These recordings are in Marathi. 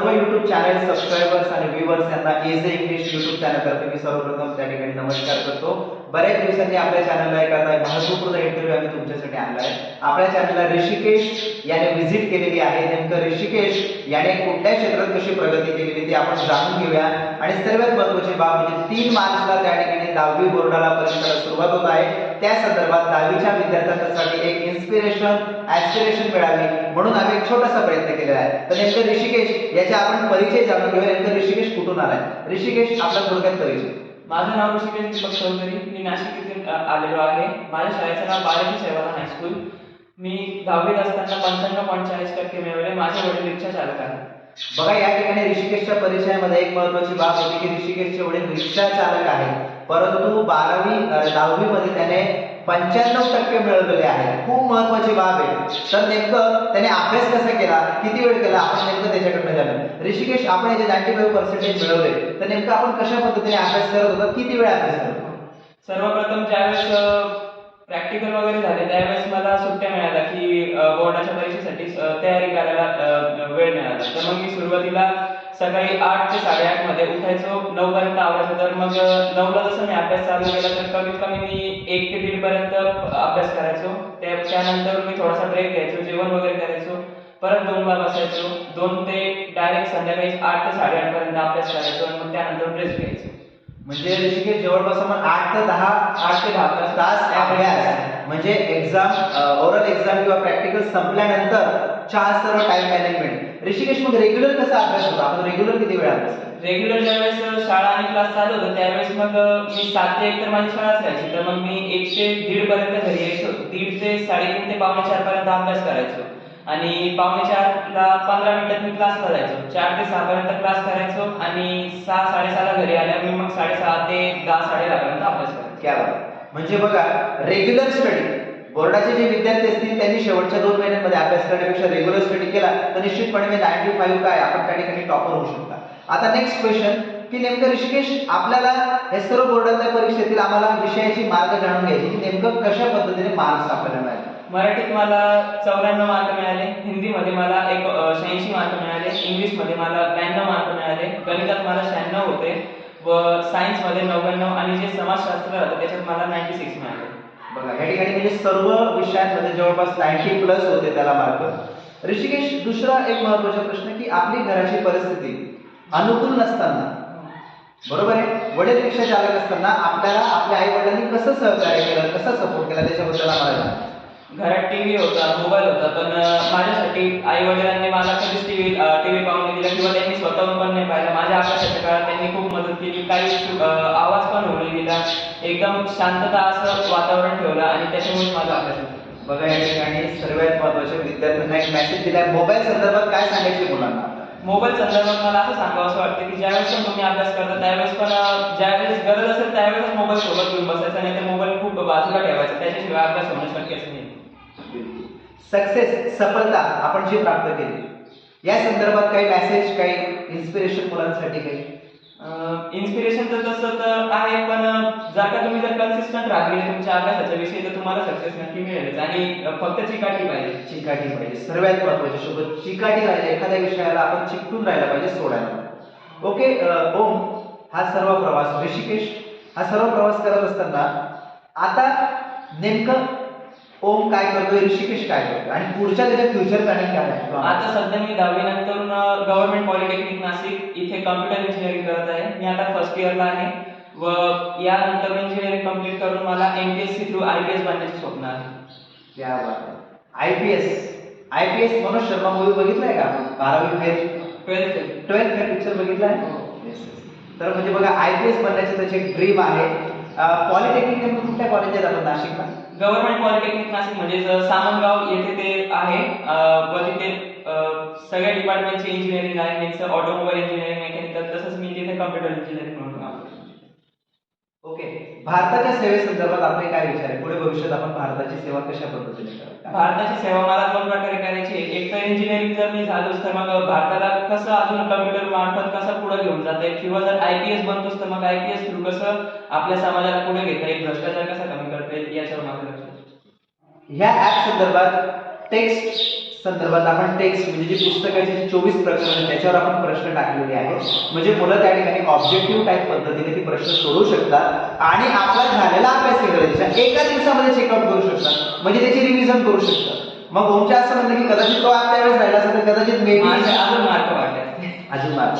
सर्व युट्यूब चॅनल सबस्क्रायबर्स आणि व्ह्युअर्स यांना एज इंग्लिश युट्यूब चॅनल तर्फे मी सर्वप्रथम त्या ठिकाणी नमस्कार करतो. बऱ्याच दिवसांनी आपल्या चॅनलला एक आता महत्त्वपूर्ण इंटरव्ह्यू आम्ही तुमच्यासाठी आणला आहे आपल्या चॅनलला ऋषिकेश याने व्हिजिट केलेली आहे. नेमकं ऋषिकेश याने कुठल्या क्षेत्रात कशी प्रगती केलेली ती आपण जाणून घेऊया. आणि सर्वात महत्वाची बाब म्हणजे तीन मार्चला त्या ठिकाणी दहावी बोर्डाला परीक्षा सुरुवात होत आहे. त्या संदर्भात दहावीच्या विद्यार्थ्यांसाठी एक इन्स्पिरेशन ऍस्पिरेशन मिळावी म्हणून आम्ही एक छोटासा प्रयत्न केलेला आहे. तर नेमकं ऋषिकेश याचा आपण परिचय जाणून घेऊया. नेमकं ऋषिकेश कुठून आलाय? ऋषिकेश आपला थोडक्यात परिचय. माझं नाव ऋषिकेश दीपक चौधरी मी नाशिक येथून आलेलो आहे. माझ्या शाळेचं नाव बालाजी सेवाला हायस्कूल. मी दहावीत असताना पंच्याण्णव पॉईंट चाळीस टक्के मिळवले. माझे वडील रिक्षा चालक आहेत. बघा या ठिकाणी ऋषिकेशच्या परीक्षेमध्ये एक महत्वाची बाब होती की ऋषिकेशचे वडील रिक्षा चालक आहेत. परंतु बारावी दहावी मध्ये त्याने पंच्याण्णव टक्के मिळवलेले आहेत. खूप महत्वाची बाब आहे. तर नेमकं त्याने अभ्यास कसा केला? किती वेळ केला? आपण नेमकं त्याच्याकडनं झालं ऋषिकेश आपण याचे नाईन्टी फाईव्ह पर्सेंटेज मिळवले. तर नेमकं आपण कशा पद्धतीने अभ्यास करत होता? किती वेळ अभ्यास करत सर्वप्रथम ज्यावेळेस प्रॅक्टिकल वगैरे झाले त्यावेळेस मला सुट्ट्या मिळाल्या की बोर्डाच्या परीक्षेसाठी तयारी करायला वेळ मिळाला तर मग मी सुरुवातीला सकाळी आठ ते साडेआठमध्ये उठायचो. नऊ पर्यंत आवडायचो तर मग नऊला जसं मी अभ्यास चालू केला तर कमीत कमी मी एक ते दीड पर्यंत अभ्यास करायचो. त्यानंतर मी थोडासा ब्रेक घ्यायचो जेवण वगैरे करायचो. परत दोन बार बसायचो. दोन ते डायरेक्ट संध्याकाळी आठ ते साडेआठ पर्यंत अभ्यास करायचो आणि मग त्यानंतर ब्रेक घ्यायचो. म्हणजे ऋषिकेश जवळपास आपण आठ ते दहा आठ ते दहा तास तास अभ्यास म्हणजे एक्झाम ओरल एक्झाम किंवा प्रॅक्टिकल संपल्यानंतर चार सर्व टाइम मॅनेजमेंट ऋषिकेश मग रेग्युलर कसा अभ्यास होता? आपण रेग्युलर किती वेळा अभ्यास रेग्युलर ज्यावेळेस शाळा आणि क्लास चालू होतं त्यावेळेस मग मी सात ते एक तर माझी शाळा असायची. तर मग मी एक ते दीड पर्यंत घरी यायचो. दीड ते साडेतीन ते पावणे चार पर्यंत अभ्यास करायचो. आणि पावणे चारला पंधरा मिनिटात मी क्लासला जायचो चार ते सहा पर्यंत क्लास करायचो आणि सहा साडेसहाला घरी आल्यावर मी मग साडेसहा ते दहा साडे पर्यंत अभ्यास करायचो. क्या बात. म्हणजे बघा रेग्युलर स्टडी बोर्डाचे जे विद्यार्थी असतील त्यांनी शेवटच्या दोन महिन्यांमध्ये अभ्यास करण्यापेक्षा रेग्युलर स्टडी केला तर निश्चितपणे मी नाईन्टी फाईव्ह काय आपण त्या ठिकाणी टॉपर होऊ शकता. आता नेक्स्ट क्वेश्चन की नेमकं ऋषिकेश आपल्याला हे सर्व बोर्डातल्या परीक्षेतील आम्हाला विषयाची मार्ग जाणून घ्यायची की नेमकं कशा पद्धतीने मार्क्स आपल्याला मिळाले? मराठीत मला चौऱ्याण्णव मार्क मिळाले हिंदीमध्ये मला एक शहाऐंशी मार्क मिळाले इंग्लिशमध्ये मला ब्याण्णव मार्क मिळाले गणितात मला शहाण्णव होते व सायन्समध्ये नव्याण्णव आणि जे समाजशास्त्र होतं त्याच्यात मला नाईन्टी सिक्स मिळाले. बघा या ठिकाणी म्हणजे सर्व विषयांमध्ये जवळपास नाईन्टी प्लस होते त्याला मार्क ऋषिकेश दुसरा एक महत्त्वाचा प्रश्न की आपली घराची परिस्थिती अनुकूल नसताना. बरोबर आहे? वडील रिक्षा चालक असताना आपल्याला आपल्या आई वडिलांनी कसं सहकार्य केलं कसं सपोर्ट केला त्याच्याबद्दल आम्हाला घरात टीव्ही होता मोबाईल होता पण माझ्यासाठी आई वडिलांनी मला कधीच टीव्ही टीव्ही पाहून नाही दिला किंवा त्यांनी स्वतःहून पण नाही पाहिला. माझ्या अभ्यासाच्या काळात त्यांनी खूप मदत केली. काही आवाज पण होऊ नाही दिला. एकदम शांतता असं वातावरण ठेवलं आणि त्याच्यामुळे माझा अभ्यास बघा या ठिकाणी सर्वात महत्त्वाच्या विद्यार्थ्यांना एक मेसेज दिलाय. मोबाईल संदर्भात काय सांगायचे मुलांना? मोबाईल संदर्भात मला असं सांगावं असं वाटतं की ज्यावेळेस पण तुम्ही अभ्यास करता त्यावेळेस पण अं, ज्यावेळेस गरज असेल त्यावेळेस मोबाईल सोबत घेऊन बसायचा नाही तर मोबाईल खूप बाजूला ठेवायचा. त्याच्याशिवाय अभ्यास होणं शक्यच नाही. सक्सेस सफलता आपण जी प्राप्त केली. या संदर्भात काही मेसेज काही इन्स्पिरेशन मुलांसाठी काही? इन्स्पिरेशन तर तसं तर आहे पण जर का तुम्ही जर कन्सिस्टंट राहिले तुमच्या अभ्यासाच्या विषयी तर तुम्हाला सक्सेस नक्की मिळेलच. आणि फक्त चिकाटी पाहिजे. चिकाटी पाहिजे. सर्वात महत्वाची सोबत चिकाटी राहिली एखाद्या विषयाला आपण चिकटून राहायला पाहिजे सोडायला. पाहिजे. ओके ओम हा सर्व प्रवास. ऋषिकेश हा सर्व प्रवास करत असताना आता नेमकं ओम काय करतोय ऋषिकेश काय करतोय? आणि पुढच्या त्याच्या फ्युचर प्लॅनिंग काय आहे? आता सध्या मी दहावी नंतर गव्हर्नमेंट पॉलिटेक्निक नाशिक इथे कम्प्युटर इंजिनिअरिंग करत आहे. मी आता फर्स्ट इयरला आहे. व यानंतर इंजिनिअरिंग कंप्लीट करून मला M P S C through I P S बनण्याचे स्वप्न आहे. क्या I P S I P S Manoj Sharma movie बघितलाय का? बारावी fail. Twelfth twelfth fail picture बघितलाय? हो. तर म्हणजे बघा आय पी एस बनण्याचे त्याचे एक ड्रीम आहे. पॉलिटेक्निक नेमकं कुठल्या कॉलेजात आपण नाशिकला? गव्हर्नमेंट पॉलिटेक्निक नाशिक म्हणजे सामनगाव येथे ते आहे. व तिथे सगळ्या डिपार्टमेंटचे इंजिनिअरिंग आहे. मीन्स ऑटोमोबाईल इंजिनिअरिंग मेकॅनिकल तसंच मी तिथे कम्प्युटर इंजिनिअरिंग म्हणून काम करतो. ओके. भारताच्या सेवेसंदर्भात आपले काय विचार आहे? पुढे भविष्यात आपण भारताची सेवा कशा पद्धतीने कराल भारताची सेवा मला दोन प्रकारे करायची आहे. एक तर इंजिनिअरिंग जर मी झालोच तर मग भारताला कसं अजून कम्प्युटर मार्फत कसं पुढे घेऊन जाता येईल? किंवा जर आय पी एस बनतोच तर मग आय पी एस थ्रू कसं आपल्या समाजाला पुढे घेता येईल भ्रष्टाचार कसा कमी करता येईल याच्यावर माझं लक्ष आहे. ह्या ऍप संदर्भात टेक्स्ट संदर्भात आपण टेक्स्ट म्हणजे जी पुस्तकाची जी चोवीस प्रकरण आहेत, त्याच्यावर आपण प्रश्न टाकलेले आहेत. म्हणजे मुलं त्या ठिकाणी ऑब्जेक्टिव्ह टाईप पद्धतीने ती प्रश्न सोडवू शकतात आणि आपला झालेला अभ्यास इंग्रजीचा एका दिवसामध्ये चेकआउट करू शकतात. म्हणजे त्याची रिव्हिजन करू शकतात. मग ओमच्या असं म्हणलं की कदाचित तो आपल्या वेळेस राहिला असेल तर कदाचित मे माझे अजून मार्क वाटले अजून मार्क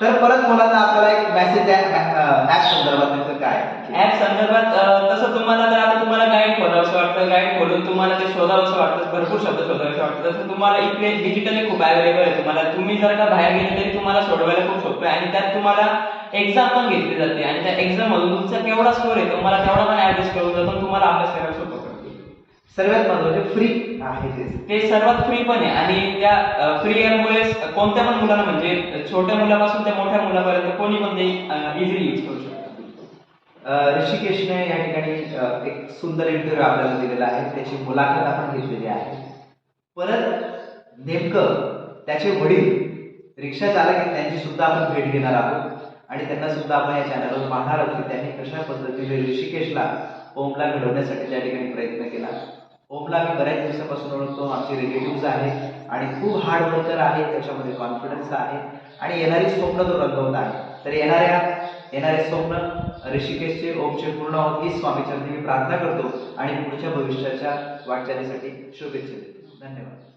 तर परत मुलांना आपल्याला एक मेसेज ऍप संदर्भात नेमकं काय ऍप संदर्भात तसं तुम्हाला जर आता तुम्हाला गाईड खोलावंसं वाटतं गाईड खोलून तुम्हाला ते शोधावंसं वाटतं भरपूर शब्द शोधावेसे वाटतं तसं तुम्हाला इकडे डिजिटली खूप अवेलेबल आहे तुम्हाला. तुम्ही जर का बाहेर गेले तरी तुम्हाला सोडवायला खूप सोपं आहे आणि त्यात तुम्हाला एक्झाम पण घेतली जाते आणि त्या एक्झाम मधून तुमचा केवढा स्कोर येतो तुम्हाला तेवढा पण ऍडजस्ट करून जातो तुम्हाला अभ्यास करायला सोपं सर्वात महत्त्वाचे फ्री आहे ते. ते सर्वात फ्री पण आहे. आणि त्या फ्री ॲपमुळे कोणत्या पण मुलाला म्हणजे छोट्या मुलापासून त्या मोठ्या मुलापर्यंत कोणी पण ते इझिली यूज करू शकतो. ऋषिकेशने या ठिकाणी एक सुंदर इंटरव्ह्यू आपल्याला दिलेला आहे. त्याची मुलाखत आपण घेतलेली आहे. परत नेमकं त्याचे वडील रिक्षा चालक आहेत त्यांची सुद्धा आपण भेट घेणार आहोत. आणि त्यांना सुद्धा आपण या चॅनलवर पाहणार आहोत की त्यांनी कशा पद्धतीने ऋषिकेशला ओमला घडवण्यासाठी त्या ठिकाणी प्रयत्न केला. ओमला मी बऱ्याच दिवसापासून ओळखतो. आमचे रिलेटिव्ह आहेत आणि खूप हार्ड वर्कर आहे त्याच्यामध्ये कॉन्फिडन्स आहे. आणि येणारी स्वप्न तो रंगवत आहे. तर येणाऱ्या येणारे स्वप्न ऋषिकेशचे ओमचे पूर्ण होती स्वामीचरणी मी प्रार्थना करतो. आणि पुढच्या भविष्याच्या वाटचालीसाठी शुभेच्छा देतो. धन्यवाद.